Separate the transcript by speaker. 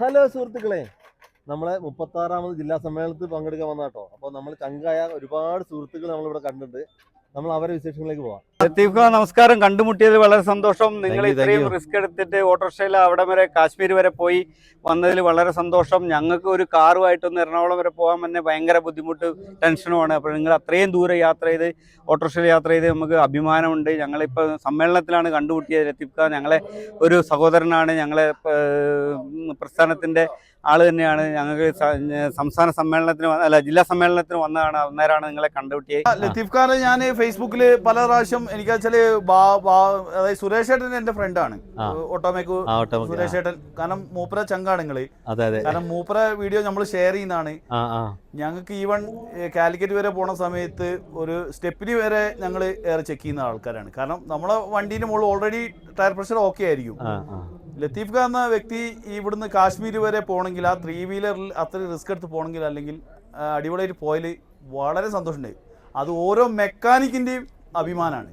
Speaker 1: Hello സുഹൃത്തുക്കളെ നമ്മളെ മുപ്പത്താറാമത് ജില്ലാ സമ്മേളനത്തിൽ പങ്കെടുക്കാൻ വന്നാട്ടോ അപ്പോൾ നമ്മൾ ചങ്കായ ഒരുപാട് സുഹൃത്തുക്കൾ നമ്മളിവിടെ കണ്ടിട്ടുണ്ട്. നമ്മൾ അവരെ വിശേഷങ്ങളിലേക്ക് പോവാം.
Speaker 2: ലത്തീഫ് ഖാൻ നമസ്കാരം. കണ്ടുമുട്ടിയത് വളരെ സന്തോഷം. നിങ്ങൾ ഇത്രയും റിസ്ക് എടുത്തിട്ട് ഓട്ടോറിക്ഷയിൽ അവിടെ വരെ കാശ്മീർ വരെ പോയി വന്നതിൽ വളരെ സന്തോഷം. ഞങ്ങൾക്ക് ഒരു കാറുമായിട്ടൊന്ന് എറണാകുളം വരെ പോകാൻ തന്നെ ഭയങ്കര ബുദ്ധിമുട്ട് ടെൻഷനുമാണ്. അപ്പോൾ നിങ്ങൾ അത്രയും ദൂരെ യാത്ര ചെയ്ത് ഓട്ടോറിക്ഷയിൽ യാത്ര ചെയ്ത് നമുക്ക് അഭിമാനമുണ്ട്. ഞങ്ങളിപ്പോൾ സമ്മേളനത്തിലാണ് കണ്ടുമുട്ടിയത് ലത്തീഫ് ഖാൻ ഞങ്ങളെ ഒരു സഹോദരനാണ്. ഞങ്ങളെ പ്രസ്ഥാനത്തിന്റെ ആൾ തന്നെയാണ്. ഞങ്ങൾക്ക് സംസ്ഥാന സമ്മേളനത്തിന് വന്ന- അല്ല ജില്ലാ സമ്മേളനത്തിന് വന്നതാണ് അന്നേരമാണ് നിങ്ങളെ കണ്ടുമുട്ടിയത്.
Speaker 3: ലത്തീഫ് ഖാനെ ഞാൻ ഫേസ്ബുക്കിൽ പല പ്രാവശ്യം എനിക്ക് വെച്ചാൽ അതായത് സുരേഷ് ഏട്ടൻ എന്റെ ഫ്രണ്ടാണ്
Speaker 1: ആണ്.
Speaker 3: ഓട്ടോമേക്ക് സുരേഷ് ഏട്ടൻ. കാരണം മൂപ്പര ചങ്കാണ്
Speaker 1: നിങ്ങൾ
Speaker 3: കാരണം മൂപ്പര വീഡിയോ നമ്മൾ ഷെയർ ചെയ്യുന്നതാണ്. ഞങ്ങൾക്ക് ഈവൺ കാലിക്കറ്റ് വരെ പോണ സമയത്ത് ഒരു സ്റ്റെപ്പിന് വരെ ഞങ്ങൾ ഏറെ ചെക്ക് ചെയ്യുന്ന ആൾക്കാരാണ്. കാരണം നമ്മളെ വണ്ടീന്റെ മുകളിൽ ഓൾറെഡി ടയർ പ്രഷർ ഓക്കെ ആയിരിക്കും. ലത്തീഫ് ഖാൻ എന്ന വ്യക്തി ഇവിടുന്ന് കാശ്മീർ വരെ പോകണമെങ്കിൽ ആ ത്രീ വീലറിൽ അത്ര റിസ്ക് എടുത്ത് പോകണമെങ്കിൽ അല്ലെങ്കിൽ അടിപൊളിയായിട്ട് പോയാൽ വളരെ സന്തോഷമുണ്ട്. അത് ഓരോ മെക്കാനിക്കിന്റെയും അഭിമാനമാണ്